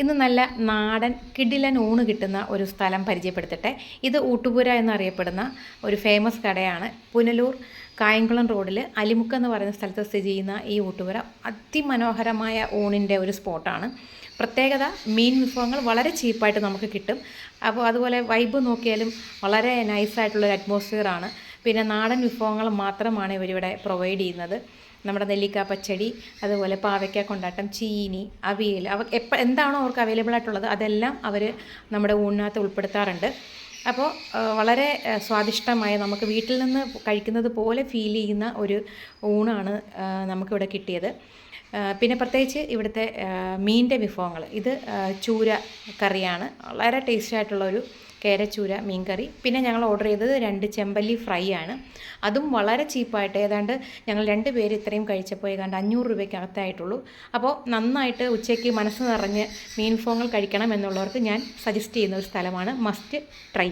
ഇന്ന് നല്ല നാടൻ കിടിലൻ ഊണ് കിട്ടുന്ന ഒരു സ്ഥലം പരിചയപ്പെടുത്തട്ടെ. ഇത് ഊട്ടുപുര എന്നറിയപ്പെടുന്ന ഒരു ഫേമസ് കടയാണ് പുനലൂർ. കായംകുളം റോഡിൽ അലിമുക്ക് എന്ന് പറയുന്ന സ്ഥലത്ത് സ്ഥിതി ചെയ്യുന്ന ഈ ഊട്ടുപുര അതിമനോഹരമായ ഊണിന്റെ ഒരു സ്പോട്ടാണ്. പ്രത്യേകത മീൻ വിഭവങ്ങൾ വളരെ ചീപ്പായിട്ട് നമുക്ക് കിട്ടും. അപ്പോൾ അതുപോലെ വൈബ് നോക്കിയാലും വളരെ നൈസായിട്ടുള്ളൊരു അറ്റ്മോസ്ഫിയറാണ് പിന്നെ നാടൻ വിഭവങ്ങൾ മാത്രമാണ് ഇവരിവിടെ പ്രൊവൈഡ് ചെയ്യുന്നത്. നമ്മുടെ നെല്ലിക്ക പച്ചടി അതുപോലെ പാവയ്ക്ക കൊണ്ടാട്ടം ചീനി അവിയൽ അവ എപ്പോൾ എന്താണോ അവർക്ക് അവൈലബിൾ ആയിട്ടുള്ളത് അതെല്ലാം അവർ നമ്മുടെ ഊണിനകത്ത് ഉൾപ്പെടുത്താറുണ്ട്. അപ്പോൾ വളരെ സ്വാദിഷ്ടമായ നമുക്ക് വീട്ടിൽ നിന്ന് കഴിക്കുന്നത് പോലെ ഫീൽ ചെയ്യുന്ന ഒരു ഊണാണ് നമുക്കിവിടെ കിട്ടിയത്. പിന്നെ പ്രത്യേകിച്ച് ഇവിടുത്തെ മീന്റെ വിഭവങ്ങൾ. ഇത് ചൂര കറിയാണ്. വളരെ ടേസ്റ്റി ആയിട്ടുള്ള ഒരു കേരച്ചൂര മീൻകറി. പിന്നെ ഞങ്ങൾ ഓർഡർ ചെയ്തത് രണ്ട് ചെമ്പല്ലി ഫ്രൈ ആണ്. അതും വളരെ ചീപ്പായിട്ട് ഏതാണ്ട് ഞങ്ങൾ രണ്ട് പേര് ഇത്രയും കഴിച്ചപ്പോൾ ഏതാണ്ട് അഞ്ഞൂറ് രൂപയ്ക്കകത്തായിട്ടുള്ളൂ. അപ്പോൾ നന്നായിട്ട് ഉച്ചയ്ക്ക് മനസ്സ് നിറഞ്ഞ് മീൻ വിഭവങ്ങൾ കഴിക്കണം എന്നുള്ളവർക്ക് ഞാൻ സജസ്റ്റ് ചെയ്യുന്ന ഒരു സ്ഥലമാണ് മസ്റ്റ് ട്രൈ